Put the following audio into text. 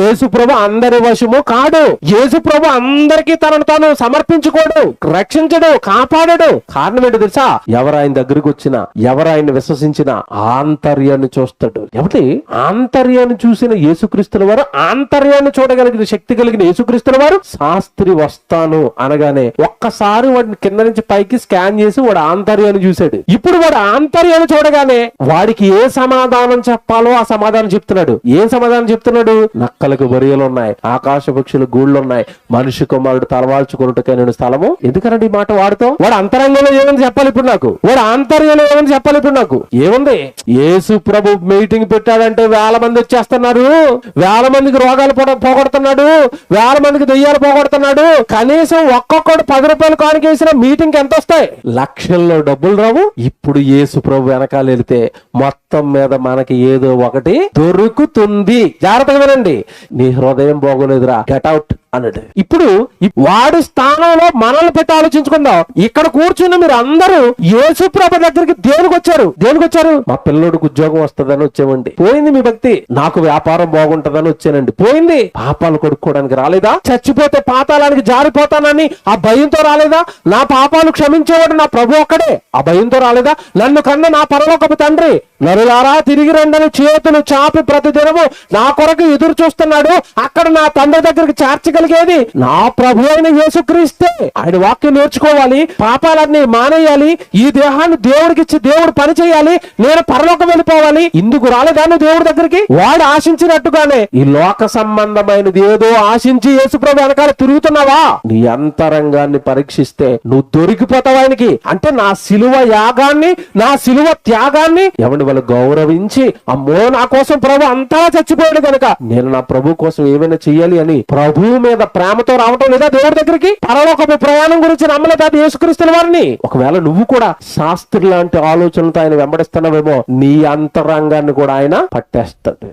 యేసుప్రభు అందరి వశము కాడు. యేసుప్రభు అందరికి అందరికీ తనను తాను సమర్పించుకోడు రక్షించడు కాపాడడు. కారణం ఏంటో తెలుసా? ఎవరు ఆయన దగ్గరికి వచ్చినా ఎవరు ఆయన ఆంతర్యాన్ని చూస్తాడు. కాబట్టి ఆంతర్యాన్ని చూసిన యేసుక్రీస్తుల వారు ఆంతర్యాన్ని చూడగలిగిన శక్తి కలిగిన యేసుక్రీస్తుల వారు శాస్త్రి వస్తాను అనగానే ఒక్కసారి వాడిని కింద నుంచి పైకి స్కాన్ చేసి వాడు ఆంతర్యాన్ని చూశాడు. ఇప్పుడు వాడు ఆంతర్యాన్ని చూడగానే వాడికి ఏ సమాధానం చెప్పాలో ఆ సమాధానం చెప్తున్నాడు. ఏం సమాధానం చెప్తున్నాడు? మేకలకు బరియలు ఉన్నాయి ఆకాశ పక్షులు గూళ్ళు ఉన్నాయి మనిషి కుమారుడు తలవాల్చుకున్నట్టుకైన స్థలము. ఎందుకనండి ఈ మాట వాడుతాం? వాడు అంతరంగంలో ఏమని చెప్పాలి ఇప్పుడు నాకు? వాడు ఆంతర్యంలో ఏమని చెప్పాలి ఇప్పుడు నాకు? ఏముంది? యేసు ప్రభు మీటింగ్ పెట్టాడంటే వేల మంది వచ్చేస్తున్నారు. వేల మందికి రోగాలు పోగొడుతున్నాడు. వేల మందికి దెయ్యాలు పోగొడుతున్నాడు. కనీసం ఒక్కొక్కడు పది రూపాయలు కానికేసిన మీటింగ్ ఎంత వస్తాయి లక్షల్లో డబ్బులు రావు. ఇప్పుడు యేసు ప్రభు వెనకాల వెళితే మొత్తం మీద మనకి ఏదో ఒకటి దొరుకుతుంది. జాగ్రత్తగా వినండి. నీ హృదయం బాగోలేదురా. గెట్ అవుట్ అన్నాడు ఇప్పుడు వాడి స్థానంలో మనల్ని పెట్టి ఆలోచించుకుందాం. ఇక్కడ కూర్చుని మీరు అందరూ యేసు ప్రభు దగ్గరికి దేనికి వచ్చారు? దేనికి వచ్చారు? మా పిల్లోడికి ఉద్యోగం వస్తుందని వచ్చామండి. పోయింది మీ భక్తి. నాకు వ్యాపారం బాగుంటదని వచ్చానండి. పోయింది. పాపాలు కొడుక్కోవడానికి రాలేదా? చచ్చిపోతే పాతాళానికి జారిపోతానని ఆ భయంతో రాలేదా? నా పాపాలు క్షమించేవాడు నా ప్రభు ఒక్కడే. ఆ భయంతో రాలేదా? నన్ను కన్న నా పరలోకపు తండ్రి. నరులారా తిరిగి రండని చేతులు చాపి ప్రతిదినము నా కొరకు ఎదురు చూస్తున్నాడు. అక్కడ నా తండ్రి దగ్గరికి చేర్చగలిగేది నా ప్రభు అయిన యేసుక్రీస్తే. ఆయన వాక్యం నేర్చుకోవాలి పాపాలన్నీ మానేయాలి ఈ దేహాన్ని దేవుడికిచ్చి దేవుడు పని చేయాలి నేను పరలోకం వెళ్ళిపోవాలి. ఇందుకు రాలేదా దేవుడి దగ్గరికి? వాడు ఆశించినట్టుగానే. ఈ లోక సంబంధమైనది ఏదో ఆశించి యేసుప్రభు వెనకాల తిరుగుతున్నావా? నీ అంతరంగాన్ని పరీక్షిస్తే నువ్వు దొరికిపోతావు ఆయనకి? అంటే నా సిలువ యాగాన్ని నా సిలువ త్యాగాన్ని ఎవరిని వాళ్ళు గౌరవించి అమ్మో నా కోసం ప్రభు అంతా చచ్చిపోయాడు కనుక నేను నా ప్రభు కోసం ఏమైనా చెయ్యాలి అని ప్రభువు మీద ప్రేమతో రావటం లేదా దేవుడి దగ్గరికి పరలోకపు ప్రయాణం గురించి నమ్మలేదు అది యేసుక్రీస్తుల వారిని? ఒకవేళ నువ్వు కూడా శాస్త్రి లాంటి ఆలోచనలతో ఆయన వెంబడిస్తున్నావేమో నీ అంతరంగాన్ని కూడా ఆయన పట్టేస్తాడు